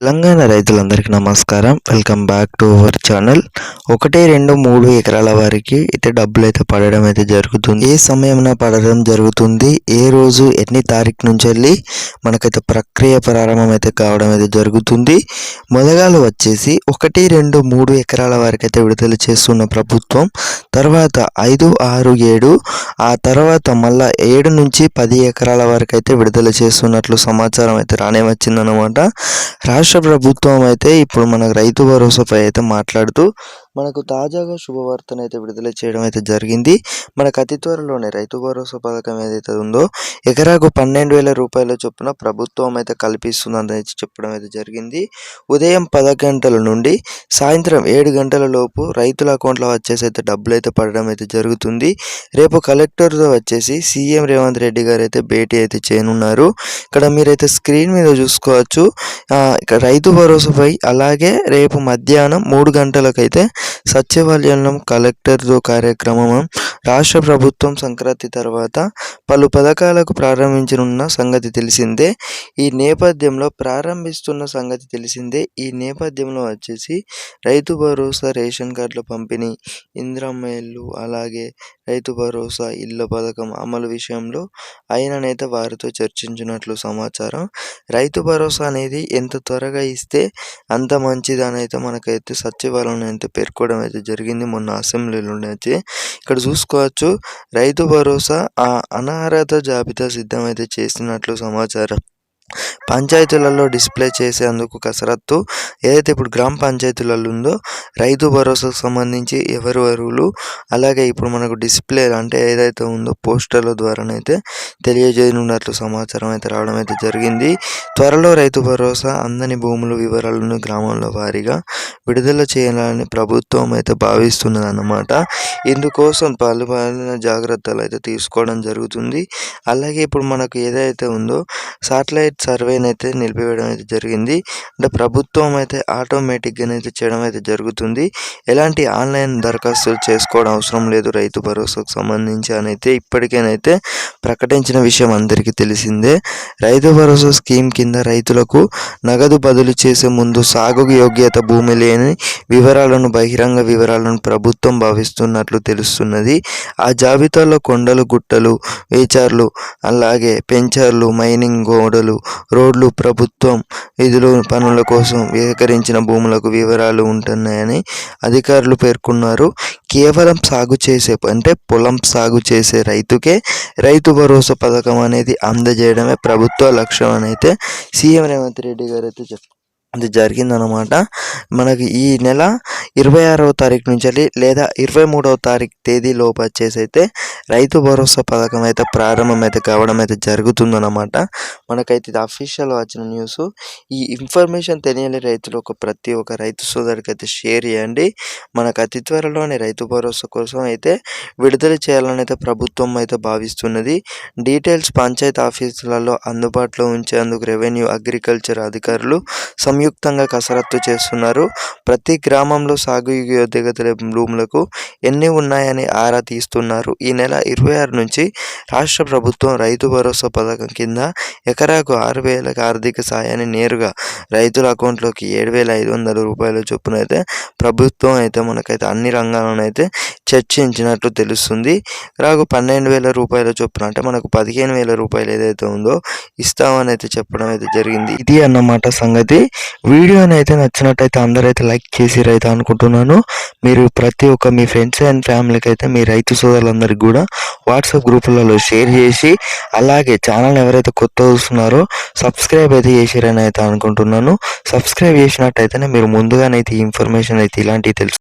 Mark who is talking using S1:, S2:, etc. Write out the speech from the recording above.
S1: తెలంగాణ రైతులందరికీ నమస్కారం. Welcome back to our channel ఒకటి రెండు మూడు ఎకరాల వారికి అయితే డబ్బులు అయితే పడడం అయితే జరుగుతుంది. ఏ సమయంలో పడడం జరుగుతుంది? ఏ రోజు ఎన్ని తారీఖు నుంచి వెళ్ళి మనకైతే ప్రక్రియ ప్రారంభం అయితే కావడం అయితే జరుగుతుంది. మొదగాలు వచ్చేసి ఒకటి రెండు మూడు ఎకరాల వారికి అయితే విడుదల చేస్తున్న ప్రభుత్వం తర్వాత ఐదు ఆరు ఏడు ఆ తర్వాత మళ్ళా ఏడు నుంచి పది ఎకరాల వరకు అయితే విడుదల చేస్తున్నట్లు సమాచారం అయితే రానే వచ్చిందనమాట రాష్ట్ర రాష్ట్ర ప్రభుత్వం అయితే ఇప్పుడు మనకు రైతు భరోసాపై అయితే మాట్లాడుతూ మనకు తాజాగా శుభవార్తను అయితే విడుదల చేయడం అయితే జరిగింది. మనకు అతి త్వరలోనే రైతు భరోసా పథకం ఏదైతే ఉందో ఎకరాకు పన్నెండు వేల రూపాయల చొప్పున ప్రభుత్వం అయితే కల్పిస్తుందని చెప్పడం అయితే జరిగింది. ఉదయం పది గంటల నుండి సాయంత్రం ఏడు గంటల లోపు రైతుల అకౌంట్లో వచ్చేసి అయితే డబ్బులు అయితే పడడం అయితే జరుగుతుంది. రేపు కలెక్టర్తో వచ్చేసి సీఎం రేవంత్ రెడ్డి గారు అయితే భేటీ అయితే చేయనున్నారు. ఇక్కడ మీరైతే స్క్రీన్ మీద చూసుకోవచ్చు. రైతు భరోసాపై అలాగే రేపు మధ్యాహ్నం మూడు గంటలకైతే సచివాలయం కలెక్టర్తో కార్యక్రమం రాష్ట్ర ప్రభుత్వం సంక్రాంతి తర్వాత పలు పథకాలకు ప్రారంభించనున్న సంగతి తెలిసిందే. ఈ నేపథ్యంలో ప్రారంభిస్తున్న సంగతి తెలిసిందే. ఈ నేపథ్యంలో వచ్చేసి రైతు భరోసా రేషన్ కార్డుల పంపిణీ ఇంద్రమ్మ ఇల్లు అలాగే రైతు భరోసా ఇళ్ళ పథకం అమలు విషయంలో ఆయన నేత వారితో చర్చించినట్లు సమాచారం. రైతు భరోసా అనేది ఎంత త్వరగా ఇస్తే అంత మంచిది మనకైతే సచివాలయం అయితే పేర్కోవడం అయితే జరిగింది. మొన్న అసెంబ్లీలో అయితే ఇక్కడ చూసుకోవచ్చు. రైతు భరోసా ఆ అనర్హత జాబితా సిద్ధమైతే చేసినట్లు సమాచారం. పంచాయతీలలో డిస్ప్లే చేసేందుకు కసరత్తు ఏదైతే ఇప్పుడు గ్రామ పంచాయతీలలో ఉందో రైతు భరోసాకు సంబంధించి ఎవరు అరువులు అలాగే ఇప్పుడు మనకు డిస్ప్లే అంటే ఏదైతే ఉందో పోస్టర్ల ద్వారానైతే తెలియజేయనున్నట్లు సమాచారం అయితే రావడం అయితే జరిగింది. త్వరలో రైతు భరోసా అందని భూముల వివరాలను గ్రామంలో వారీగా విడుదల చేయాలని ప్రభుత్వం అయితే భావిస్తున్నది అన్నమాట ఇందుకోసం పలు జాగ్రత్తలు అయితే తీసుకోవడం జరుగుతుంది. అలాగే ఇప్పుడు మనకు ఏదైతే ఉందో సాటిలైట్ సర్వేని అయితే నిలిపివేయడం అయితే జరిగింది. అంటే ప్రభుత్వం అయితే ఆటోమేటిక్గా అయితే చేయడం అయితే జరుగుతుంది. ఎలాంటి ఆన్లైన్ దరఖాస్తులు చేసుకోవడం అవసరం లేదు రైతు భరోసాకు సంబంధించి అని అయితే ఇప్పటికేనైతే ప్రకటించిన విషయం అందరికీ తెలిసిందే. రైతు భరోసా స్కీమ్ కింద రైతులకు నగదు బదిలీ చేసే ముందు సాగుకు యోగ్యత భూమి లేని వివరాలను బహిరంగ వివరాలను ప్రభుత్వం భావిస్తున్నట్లు తెలుస్తున్నది. ఆ జాబితాలో కొండలు గుట్టలు వేచార్లు అలాగే పెంచర్లు మైనింగ్ గోడలు రోడ్లు ప్రభుత్వం విధులు పనుల కోసం సేకరించిన భూములకు వివరాలు ఉంటున్నాయని అధికారులు పేర్కొన్నారు. కేవలం సాగు చేసే అంటే పొలం సాగు చేసే రైతుకే రైతు భరోసా పథకం అనేది అందజేయడమే ప్రభుత్వ లక్ష్యం అని అయితే సీఎం రేవంత్ రెడ్డి గారు అయితే చెప్తారు అది జరిగిందనమాట మనకి ఈ నెల ఇరవై ఆరవ తారీఖు నుంచి లేదా ఇరవై మూడవ తారీఖు తేదీ లోపు వచ్చేసి అయితే రైతు భరోసా పథకం అయితే ప్రారంభం అయితే కావడం అయితే జరుగుతుందన్నమాట. మనకైతే ఇది అఫీషియల్ వచ్చిన న్యూస్ ఈ ఇన్ఫర్మేషన్ తెలియని రైతులు ఒక ప్రతి ఒక్క రైతు సోదరికి అయితే షేర్ చేయండి. మనకు అతి త్వరలోనే రైతు భరోసా కోసం అయితే విడుదల చేయాలని అయితే ప్రభుత్వం అయితే భావిస్తున్నది. డీటెయిల్స్ పంచాయతీ ఆఫీసులలో అందుబాటులో ఉంచేందుకు రెవెన్యూ అగ్రికల్చర్ అధికారులు సంయుక్తంగా కసరత్తు చేస్తున్నారు. ప్రతి గ్రామంలో సాగు యోగ్యతల భూములకు ఎన్ని ఉన్నాయని ఆరా తీస్తున్నారు. ఈ నెల ఇరవై ఆరు నుంచి రాష్ట్ర ప్రభుత్వం రైతు భరోసా పథకం కింద ఎకరాకు ఆరు వేలకు ఆర్థిక సాయాన్ని నేరుగా రైతుల అకౌంట్లోకి ఏడు వేల ఐదు వందల రూపాయల చొప్పున అయితే ప్రభుత్వం అయితే మనకైతే అన్ని రంగాల్లోనైతే చర్చించినట్లు తెలుస్తుంది. రాకు పన్నెండు వేల రూపాయల చొప్పున అంటే మనకు పదిహేను వేల రూపాయలు ఏదైతే ఉందో ఇస్తామని అయితే చెప్పడం అయితే జరిగింది. ఇది అన్నమాట సంగతి. వీడియోని అయితే నచ్చినట్టయితే అందరైతే లైక్ చేసి అనుకుంటున్నాను. మీరు ప్రతి ఒక్క మీ ఫ్రెండ్స్ అండ్ ఫ్యామిలీకి అయితే మీ రైతు సోదరులందరికీ కూడా వాట్సాప్ గ్రూపులలో షేర్ చేసి అలాగే ఛానల్ ఎవరైతే కొత్త చూస్తున్నారో సబ్స్క్రైబ్ అయితే చేసిరని అయితే అనుకుంటున్నాను. సబ్స్క్రైబ్ చేసినట్టయితేనే మీరు ముందుగానైతే ఇన్ఫర్మేషన్ అయితే ఇలాంటివి తెలుసు